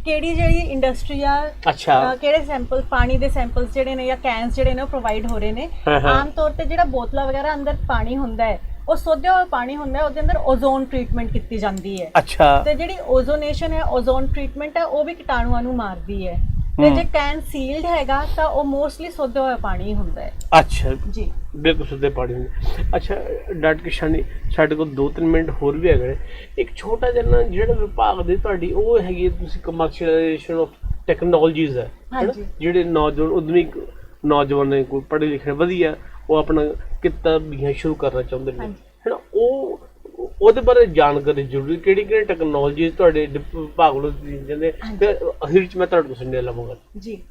ਕਿਹੜੀ ਜਿਹੜੀ ਇੰਡਸਟਰੀ ਆ ਅੱਛਾ ਕਿਹੜੇ ਸੈਂਪਲ ਪਾਣੀ ਦੇ ਸੈਂਪਲਸ ਜਿਹੜੇ ਨੇ ਜਾਂ ਕੈਨਸ ਜਿਹੜੇ ਨੇ ਉਹ ਪ੍ਰੋਵਾਈਡ ਹੋ ਰਹੇ ਨੇ। ਆਮ ਤੌਰ ਤੇ ਜਿਹੜਾ ਬੋਤਲਾਂ ਵਗੈਰਾ ਅੰਦਰ ਪਾਣੀ ਹੁੰਦਾ ਹੈ ਉਹ ਸੋਧਿਆ ਹੋਇਆ ਪਾਣੀ ਹੁੰਦਾ ਹੈ ਉਹਦੇ ਅੰਦਰ ਓਜ਼ੋਨ ਟ੍ਰੀਟਮੈਂਟ ਕੀਤੀ ਜਾਂਦੀ ਹੈ। ਅੱਛਾ। ਤੇ ਜਿਹੜੀ ਓਜ਼ੋਨੇਸ਼ਨ ਹੈ ਓਜ਼ੋਨ ਟ੍ਰੀਟਮੈਂਟ ਹੈ ਉਹ ਵੀ ਕੀਟਾਣੂਆਂ ਨੂੰ ਮਾਰਦੀ ਹੈ। ਤੇ ਹਮ। ਜੇ ਕੈਨ ਸੀਲਡ ਹੈਗਾ ਤਾਂ ਉਹ ਮੋਸਟਲੀ ਸੋਧਿਆ ਹੋਇਆ ਪਾਣੀ ਹੁੰਦਾ ਹੈ। ਅੱਛਾ। ਜੀ। ਬਿਲਕੁਲ ਸਿੱਧੇ ਪਾਣੀ ਹੁੰਦੇ ਅੱਛਾ ਡਾਕਟਰ ਕਿਸ਼ਾਨੀ ਸਾਡੇ ਕੋਲ 2-3 ਮਿੰਟ ਹੋਰ ਵੀ ਹੈਗੇ ਨੇ। ਇੱਕ ਛੋਟਾ ਜਿਹਾ ਨਾ ਜਿਹੜਾ ਵਿਭਾਗ ਦੇ ਤੁਹਾਡੀ ਉਹ ਹੈਗੀ ਹੈ ਤੁਸੀਂ ਕਮਰਸ਼ੀਅਲਾਈਜੇਸ਼ਨ ਆਫ ਟੈਕਨੋਲੋਜੀਜ਼ ਹੈ ਹੈਨਾ? ਹਾਂਜੀ। ਜਿਹੜੇ ਨੌਜਵਾਨ ਉਦਮੀ ਨੌਜਵਾਨ ਨੇ ਕੋਈ ਪੜ੍ਹੇ ਲਿਖੇ ਵਧੀਆ ਉਹ ਆਪਣਾ ਕਿੱਤਾ ਵੀ ਸ਼ੁਰੂ ਕਰਨਾ ਚਾਹੁੰਦੇ ਨੇ। ਹਾਂਜੀ। ਹੈਨਾ ਉਹ ਉਹਦੇ ਬਾਰੇ ਜਾਣਕਾਰੀ ਜ਼ਰੂਰੀ ਕਿਹੜੀ ਕਿਹੜੀ ਟੈਕਨੋਲੋਜੀ ਤੁਹਾਡੇ ਡਿਪ- ਵਿਭਾਗ ਵੱਲੋਂ ਦਿੱਤੀ ਜਾਂਦੇ ਤੇ ਅਖੀਰ ਚ ਮੈਂ ਤੁਹਾਡੇ ਤੋਂ ਸੁਣਨੇ ਲਵਾਂਗਾ ਜੀ।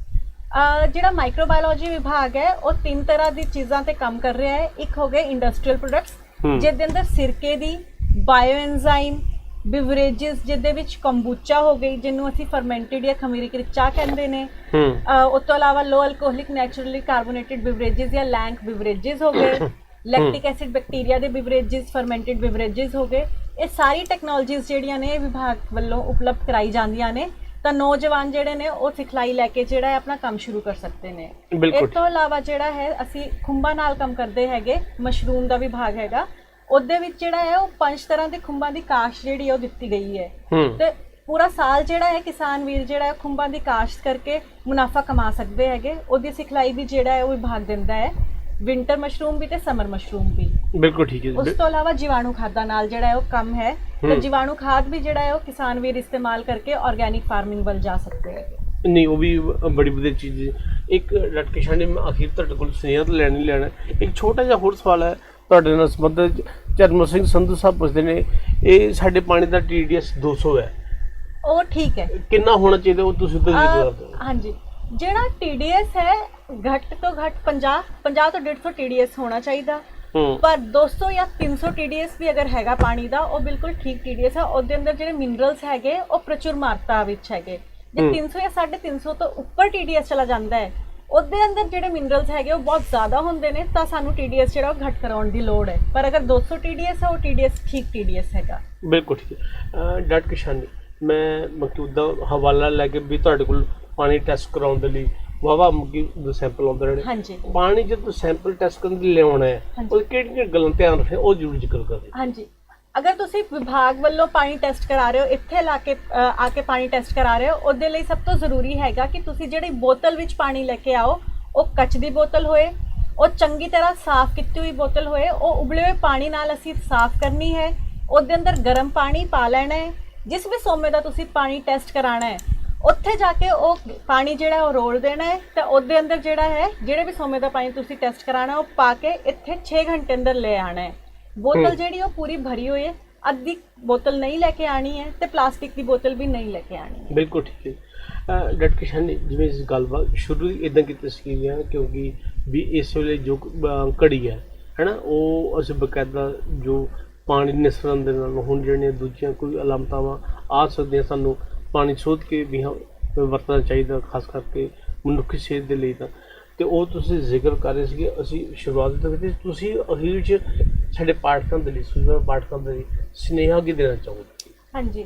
ਅਹ ਜਿਹੜਾ ਮਾਈਕਰੋਬਾਇਓਲੋਜੀ ਵਿਭਾਗ ਹੈ ਉਹ ਤਿੰਨ ਤਰ੍ਹਾਂ ਦੀ ਚੀਜ਼ਾਂ ਤੇ ਕੰਮ ਕਰ ਰਿਹਾ ਹੈ। ਇੱਕ ਹੋ ਗਏ ਇੰਡਸਟਰੀਅਲ ਪ੍ਰੋਡਕਟਸ ਹੂੰ। ਜਿਹਦੇ ਅੰਦਰ ਸਿਰਕੇ ਦੀ ਬਾਇਓਐਨਜ਼ਾਈਮ ਬਿਵਰੇजेस ਜਿਹਦੇ ਵਿੱਚ ਕੰਬੂਚਾ ਹੋ ਗਈ ਜਿਹਨੂੰ ਅਸੀਂ ਫਰਮੈਂਟਡ ਜਾਂ ਖਮੀਰੀ ਕਰੀ ਚਾਹ ਕਹਿੰਦੇ ਨੇ। ਹੂੰ। ਉਸ ਤੋਂ ਇਲਾਵਾ low alcoholic naturally carbonated beverages ਜਾਂ ਲੈਂਕ ਬਿਵਰੇजेस ਹੋ ਗਏ ਲੈਕਟਿਕ ਐਸਿਡ ਬੈਕਟੀਰੀਆ ਦੇ ਬਿਵਰੇजेस ਫਰਮੈਂਟਡ ਬਿਵਰੇजेस ਹੋ ਗਏ। ਇਹ ਸਾਰੀ ਟੈਕਨੋਲੋਜੀਜ਼ ਜਿਹੜੀਆਂ ਨੇ ਵਿਭਾਗ ਵੱਲੋਂ ਉਪਲਬਧ ਕਰਾਈ ਜਾਂਦੀਆਂ ਨੇ। ਤਾਂ ਨੌਜਵਾਨ ਜਿਹੜੇ ਨੇ ਉਹ ਸਿਖਲਾਈ ਲੈ ਕੇ ਜਿਹੜਾ ਹੈ ਆਪਣਾ ਕੰਮ ਸ਼ੁਰੂ ਕਰ ਸਕਦੇ ਨੇ। ਇਸ ਤੋਂ ਇਲਾਵਾ ਜਿਹੜਾ ਹੈ ਅਸੀਂ ਖੁੰਬਾ ਨਾਲ ਕੰਮ ਕਰਦੇ ਹੈਗੇ ਮਸ਼ਰੂਮ ਦਾ ਵਿਭਾਗ ਹੈਗਾ। ਉਹਦੇ ਵਿੱਚ ਜਿਹੜਾ ਹੈ ਉਹ ਪੰਜ ਤਰ੍ਹਾਂ ਦੇ ਖੁੰਬਾਂ ਦੀ ਕਾਸ਼ ਜਿਹੜੀ ਹੈ ਉਹ ਦਿੱਤੀ ਗਈ ਹੈ। ਹੂੰ। ਤੇ ਪੂਰਾ ਸਾਲ ਜਿਹੜਾ ਹੈ ਕਿਸਾਨ ਵੀਰ ਜਿਹੜਾ ਹੈ ਖੁੰਬਾਂ ਦੀ ਕਾਸ਼ਤ ਕਰਕੇ ਮੁਨਾਫਾ ਕਮਾ ਸਕਦੇ ਹੈਗੇ। ਉਹਦੀ ਸਿਖਲਾਈ ਵੀ ਜਿਹੜਾ ਹੈ ਉਹ ਵਿਭਾਗ ਦਿੰਦਾ ਹੈ। ਵਿੰਟਰ ਮਸ਼ਰੂਮ ਵੀ ਤੇ ਸਮਰ ਮਸ਼ਰੂਮ ਵੀ। ਬਿਲਕੁਲ ਠੀਕ ਹੈ। ਉਸ ਤੋਂ ਇਲਾਵਾ ਜੀਵਾਣੂ ਖਾਦਾਂ ਨਾਲ ਜਿਹੜਾ ਹੈ ਉਹ ਕੰਮ ਹੈ। ਤਾਂ ਹੂੰ। ਜੀਵਾਣੂ ਖਾਦ ਵੀ ਜਿਹੜਾ ਹੈ ਉਹ ਕਿਸਾਨ ਵੀਰ ਇਸਤੇਮਾਲ ਕਰਕੇ ਆਰਗੇਨਿਕ ਫਾਰਮਿੰਗ ਵੱਲ ਜਾ ਸਕਦੇ ਹੈਗੇ। ਨਹੀਂ ਉਹ ਵੀ ਬੜੀ ਵਧੀਆ ਚੀਜ਼ ਹੈ। ਇੱਕ ਲਟਕੇਸ਼ਾਂ ਨੇ ਮੈਂ ਅਖੀਰ ਤੁਹਾਡੇ ਕੋਲ ਸੁਨੇਹਾ ਤਾਂ ਲੈਣ ਹੀ ਲੈਣਾ ਇੱਕ ਛੋਟਾ ਜਿਹਾ ਹੋਰ ਸਵਾਲ ਹੈ ਤੁਹਾਡੇ ਨਾਲ ਸੰਬੰਧਿਤ ਚਰਮਨ ਸਿੰਘ ਸੰਧੂ ਸਾਹਿਬ ਪੁੱਛਦੇ ਨੇ ਇਹ ਸਾਡੇ ਪਾਣੀ ਦਾ TDS 200 ਹੈ। ਉਹ ਠੀਕ ਹੈ। ਕਿੰਨਾ ਹੋਣਾ ਚਾਹੀਦਾ ਉਹ ਤੁਸੀਂ ਤਾਂ ਜ਼ਿਕਰ ਅਹ, ਹਾਂਜੀ। ਜਿਹੜਾ TDS ਹੈ ਘੱਟ ਤੋਂ ਘੱਟ 50 50 ਤੋਂ 150 TDS ਹੋਣਾ ਚਾਹੀਦਾ। ਹੂੰ। ਪਰ 200 ਜਾਂ 300 TDS ਵੀ ਅਗਰ ਹੈਗਾ ਪਾਣੀ ਦਾ ਉਹ ਬਿਲਕੁਲ ਠੀਕ TDS ਹੈ ਉਹਦੇ ਅੰਦਰ ਜਿਹੜੇ ਮਿਨਰਲਸ ਹੈਗੇ ਉਹ ਪ੍ਰਚੁਰ ਮਾਤਰਾ ਵਿੱਚ ਹੈਗੇ। ਜੇ ਹਮ। 300 ਜਾਂ 350 ਤੋਂ ਉੱਪਰ TDS ਚਲਾ ਜਾਂਦਾ ਹੈ ਉਹਦੇ ਅੰਦਰ ਜਿਹੜੇ ਮਿਨਰਲਸ ਹੈਗੇ ਉਹ ਬਹੁਤ ਜ਼ਿਆਦਾ ਹੁੰਦੇ ਨੇ ਤਾਂ ਸਾਨੂੰ TDS ਜਿਹੜਾ ਉਹ ਘੱਟ ਕਰਾਉਣ ਦੀ ਲੋੜ ਹੈ। ਪਰ ਅਗਰ 200 TDS ਹੈ ਉਹ TDS ਠੀਕ TDS ਹੈਗਾ। ਬਿਲਕੁਲ ਠੀਕ ਹੈ। ਡਾਕਟਰ ਕਿਸ਼ਨ ਮੈਂ ਮਕਸੂਦ ਦਾ ਹਵਾਲਾ ਲੈ ਕੇ ਵੀ ਤੁਹਾਡੇ ਕੋਲ ਪਾਣੀ ਟੈਸਟ ਕਰਾਉਣ ਦੇ ਲਈ ਵਾਵਾ ਮੁਕੀ ਸੈਂਪਲ ਆਉਂਦੇ ਰਹੇ ਹਾਂਜੀ। ਪਾਣੀ ਜਦੋਂ ਸੈਂਪਲ ਟੈਸਟ ਕਰਨ ਲਈ ਲਿਆਉਣਾ ਹੈ। ਉਹ ਕਿਹੜੀਆਂ ਗੱਲਾਂ ਧਿਆਨ ਰੱਖੇ ਉਹ ਜ਼ਰੂਰ ਜ਼ਿਕਰ ਕਰੇ ਹਾਂਜੀ। ਅਗਰ ਤੁਸੀਂ ਵਿਭਾਗ ਵੱਲੋਂ ਪਾਣੀ ਟੈਸਟ ਕਰਾ ਰਹੇ ਹੋ ਇੱਥੇ ਲਾ ਕੇ ਅ, ਆ ਕੇ ਪਾਣੀ ਟੈਸਟ ਕਰਾ ਰਹੇ ਹੋ ਉਹਦੇ ਲਈ ਸਭ ਤੋਂ ਜ਼ਰੂਰੀ ਹੈਗਾ ਕਿ ਤੁਸੀਂ ਜਿਹੜੀ ਬੋਤਲ ਵਿੱਚ ਪਾਣੀ ਲੈ ਕੇ ਆਓ ਉਹ ਕੱਚ ਦੀ ਬੋਤਲ ਹੋਏ ਉਹ ਚੰਗੀ ਤਰ੍ਹਾਂ ਸਾਫ਼ ਕੀਤੀ ਹੋਈ ਬੋਤਲ ਹੋਏ ਉਹ ਉਬਲੇ ਹੋਏ ਪਾਣੀ ਨਾਲ ਅਸੀਂ ਸਾਫ਼ ਕਰਨੀ ਹੈ ਉਹਦੇ ਅੰਦਰ ਗਰਮ ਪਾਣੀ ਪਾ ਲੈਣਾ ਹੈ ਜਿਸ ਵੀ ਸੋਮੇ ਦਾ ਤੁਸੀਂ ਪਾਣੀ ਟੈਸਟ ਕਰਾਣਾ ਹੈ ਉੱਥੇ ਜਾ ਕੇ ਉਹ ਪਾਣੀ ਜਿਹੜਾ ਉਹ ਰੋਲ ਦੇਣਾ ਹੈ ਤੇ ਉਹਦੇ ਅੰਦਰ ਜਿਹੜਾ ਹੈ ਜਿਹੜੇ ਵੀ ਸੋਮੇ ਦਾ ਪਾਣੀ ਤੁਸੀਂ ਟੈਸਟ ਕਰਾਣਾ ਉਹ ਪਾ ਕੇ ਇੱਥੇ 6 ਘੰਟੇ ਅੰਦਰ ਲੈ ਆਣਾ ਹੈ। ਬੋਤਲ। ਜਿਹੜੀ ਉਹ ਪੂਰੀ ਭਰੀ ਹੋਈ ਹੈ। ਅੱਧੀ ਬੋਤਲ ਨਹੀਂ ਲੈ ਕੇ ਆਣੀ ਹੈ ਤੇ ਪਲਾਸਟਿਕ ਦੀ ਬੋਤਲ ਵੀ ਨਹੀਂ ਲੈ ਕੇ ਆਣੀ ਹੈ। ਬਿਲਕੁਲ ਠੀਕ ਹੈ। ਡਾਕਟਰ ਕਿਸ਼ਨ ਜਿਵੇਂ ਇਸ ਗੱਲਬਾਤ ਸ਼ੁਰੂ ਹੀ ਇਦਾਂ ਕੀਤੀ ਸੀ ਕਿਉਂਕਿ ਵੀ ਇਸ ਵੇਲੇ ਜੋ ਘੜੀ ਹੈ ਹੈਨਾ ਉਹ ਅਸੀਂ ਬਕਾਇਦਾ ਜੋ ਪਾਣੀ ਨਿਸਰਨ ਦੇ ਨਾਲ ਹੁਣ ਜਿਹੜੀਆਂ ਦੂਜੀਆਂ ਕੋਈ ਅਲਾਮਤਾਵਾਂ ਆ ਸਕਦੀਆਂ ਸਾਨੂੰ ਪਾਣੀ ਸੋਧ ਕੇ ਵੀ ਵਰਤਣਾ ਚਾਹੀਦਾ ਖਾਸ ਕਰਕੇ ਮਨੁੱਖੀ ਸਿਹਤ ਦੇ ਲਈ ਤਾਂ। ਤੇ ਉਹ ਤੁਸੀਂ ਜ਼ਿਕਰ ਕਰ ਰਹੇ ਸੀਗੇ ਅਸੀਂ ਸ਼ੁਰੂਆਤ ਦੇ ਵਿੱਚ ਤੁਸੀਂ ਅਖੀਰ 'ਚ ਸਾਡੇ ਪਾਠਕਾਂ ਦੇ ਲਈ ਸੂਝਵਾਨ ਪਾਠਕਾਂ ਦੇ ਲਈ ਸੁਨੇਹਾ ਕੀ ਦੇਣਾ ਚਾਹੋਗੇ? ਹਾਂਜੀ।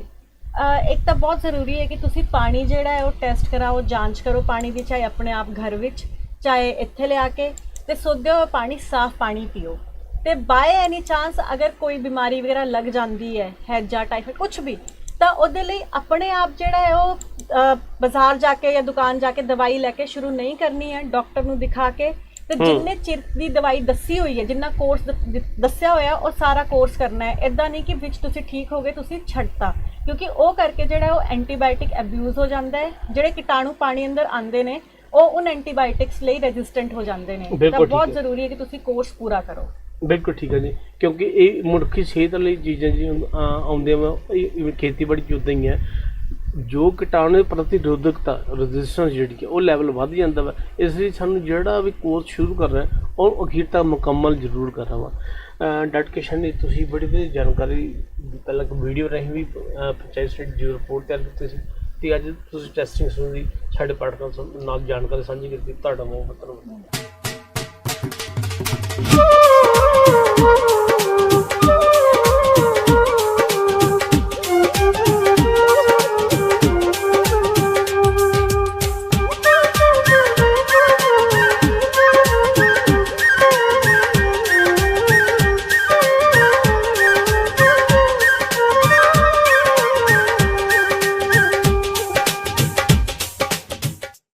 ਇੱਕ ਤਾਂ ਬਹੁਤ ਜ਼ਰੂਰੀ ਹੈ ਕਿ ਤੁਸੀਂ ਪਾਣੀ ਜਿਹੜਾ ਹੈ ਉਹ ਟੈਸਟ ਕਰਾਓ ਜਾਂਚ ਕਰੋ ਪਾਣੀ ਦੀ ਚਾਹੇ ਆਪਣੇ ਆਪ ਘਰ ਵਿੱਚ ਚਾਹੇ ਇੱਥੇ ਲਿਆ ਕੇ ਤੇ ਸੋਧਿਆ ਹੋਇਆ ਪਾਣੀ ਸਾਫ਼ ਪਾਣੀ ਪੀਓ। ਤੇ ਬਾਏ ਐਨੀ ਚਾਂਸ ਅਗਰ ਕੋਈ ਬਿਮਾਰੀ ਵਗੈਰਾ ਲੱਗ ਜਾਂਦੀ ਹੈ ਹੈਜਾ ਟਾਈਫਾਇਡ ਕੁਝ ਵੀ ਤਾਂ ਉਹਦੇ ਲਈ ਆਪਣੇ ਆਪ ਜਿਹੜਾ ਹੈ ਉਹ ਅ, ਬਾਜ਼ਾਰ ਜਾ ਕੇ ਜਾਂ ਦੁਕਾਨ ਜਾ ਕੇ ਦਵਾਈ ਲੈ ਕੇ ਸ਼ੁਰੂ ਨਹੀਂ ਕਰਨੀ ਹੈ ਡਾਕਟਰ ਨੂੰ ਦਿਖਾ ਕੇ ਤੇ। ਜਿੰਨੇ ਚਿਰ ਦੀ ਦਵਾਈ ਦੱਸੀ ਹੋਈ ਹੈ ਜਿੰਨਾ ਕੋਰਸ ਦੱਸਿਆ ਹੋਇਆ ਉਹ ਸਾਰਾ ਕੋਰਸ ਕਰਨਾ ਹੈ। ਇਦਾਂ ਨਹੀਂ ਕਿ ਵਿੱਚ ਤੁਸੀਂ ਠੀਕ ਹੋ ਗਏ ਤੁਸੀਂ ਛੱਡਤਾ। ਕਿਉਂਕਿ ਉਹ ਕਰਕੇ ਜਿਹੜਾ ਉਹ ਐਂਟੀਬਾਇਓਟਿਕ ਅਬਿਊਜ਼ ਹੋ ਜਾਂਦਾ ਹੈ ਜਿਹੜੇ ਕੀਟਾਣੂ ਪਾਣੀ ਅੰਦਰ ਆਉਂਦੇ ਨੇ ਉਹ ਉਨ ਐਂਟੀਬਾਇਓਟਿਕਸ ਲਈ ਰੈਜ਼ਿਸਟੈਂਟ ਹੋ ਜਾਂਦੇ ਨੇ। ਤਾਂ ਬਹੁਤ। ਜ਼ਰੂਰੀ ਹੈ ਕਿ ਤੁਸੀਂ ਕੋਰਸ ਪੂਰਾ ਕਰੋ। ਬਿਲਕੁਲ ਠੀਕ ਹੈ ਜੀ। ਕਿਉਂਕਿ ਇਹ ਮਨੁੱਖੀ ਸਿਹਤ ਲਈ ਚੀਜ਼ਾਂ ਜੀ ਇਹ ਇਹ ਖੇਤੀਬਾੜੀ ਚ ਉਦਾਂ ਹੀ ਹੈ। ਜੋ ਕੀਟਾਣੂ ਪ੍ਰਤੀਰੋਧਕਤਾ ਰੈਜ਼ਿਸਟੈਂਸ ਜਿਹੜੀ ਹੈ ਉਹ ਲੈਵਲ ਵੱਧ ਜਾਂਦਾ ਵਾ। ਇਸ ਲਈ ਸਾਨੂੰ ਜਿਹੜਾ ਵੀ ਕੋਰਸ ਸ਼ੁਰੂ ਕਰ ਰਿਹਾ ਉਹ ਅਖੀਰ ਤੱਕ ਮੁਕੰਮਲ ਜ਼ਰੂਰ ਕਰਨਾ ਵਾ ਅਹ, ਡਾਕਟਰ ਕਿਸ਼ਨ ਜੀ ਤੁਸੀਂ ਬੜੀ ਵਧੀਆ ਜਾਣਕਾਰੀ ਪਹਿਲਾਂ ਇੱਕ ਵੀਡੀਓ ਰਾਹੀਂ ਵੀ ਪੰਚਾਇਤ ਸਟੇਟ ਜੀ ਰਿਪੋਰਟ ਤਿਆਰ ਕੀਤੀ ਸੀ। ਤੇ ਅੱਜ ਤੁਸੀਂ ਟੈਸਟਿੰਗ ਸੰਬੰਧੀ ਸਾਡੇ ਪਾਠਕਾਂ ਨਾਲ ਜਾਣਕਾਰੀ ਸਾਂਝੀ ਕੀਤੀ। ਤੁਹਾਡਾ ਬਹੁਤ ਬਹੁਤ ਧੰਨਵਾਦ।